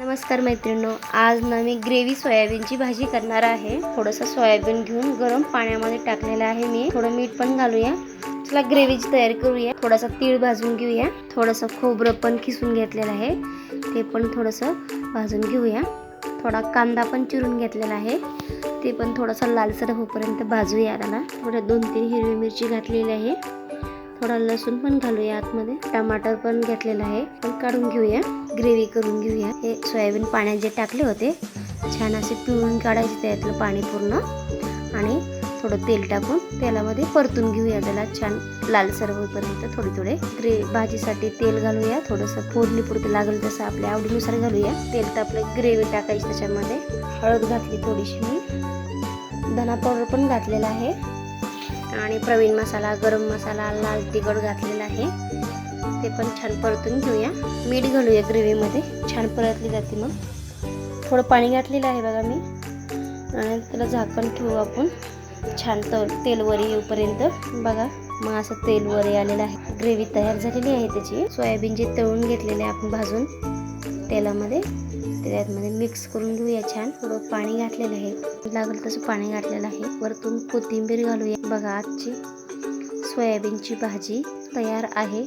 नमस्कार मैत्रिणींनो आज ना मी ग्रेव्ही सोयाबीनची भाजी करणार आहे. थोडंसं सोयाबीन घेऊन गरम पाण्यामध्ये टाकलेलं आहे मी. थोडं मीठ पण घालूया. चला ग्रेव्हीची तयारी करूया. थोडासा तीळ भाजून घेऊया. थोडंसं खोबरं पण खिसून घेतलेलं आहे. ते पण थोडंसं भाजून घेऊया. थोडा कांदा पण चिरून घेतलेला आहे. ते पण थोडासा लालसर होईपर्यंत भाजूया त्याला थोड्या दोन तीन हिरवी मिरची घातलेली आहे. थोडा लसूण पण घालूया आतमध्ये. टमाटर पण घेतलेलं आहे. पण काढून घेऊया. ग्रेव्ही करून घेऊया. हे सोयाबीन पाण्यात जे टाकले होते छान असे पिळून काढायचे त्यातलं पाणी पूर्ण. आणि थोडं तेल टाकून तेलामध्ये परतून घेऊया. त्याला छान लालसर होईपर्यंत थोडे थोडे. ग्रे भाजीसाठी तेल घालूया. थोडंसं फोडणी पुरतं लागेल तसं आपल्या आवडीनुसार घालूया. तेल तापलं ग्रेव्ही टाकायची त्याच्यामध्ये. हळद घातली थोडीशी मी. धना पावडर पण घातलेला आहे. आणि प्रवीण मसाला गरम मसाला लाल तिखट घातलेला आहे. ते पण छान परतून घेऊया. मीठ घालूया ग्रेव्हीमध्ये. छान परतली जाते मग. थोडं पाणी घातलेलं आहे बघा मी. आणि त्याला झाकण ठेवू आपण. छान तर तेलवर येऊपर्यंत. बघा मग असं तेलवर आलेलं आहे. ग्रेव्ही तयार झालेली आहे त्याची. सोयाबीन जे तळून घेतलेले आपण भाजून तेलामध्ये. ते त्यातमध्ये मिक्स करून घेऊया छान. थोडं पाणी घातलेलं आहे. लागल तसं पाणी घातलेलं आहे. वरतून कोथिंबीर घालूया. बघा आजची सोयाबीनची भाजी तयार आहे.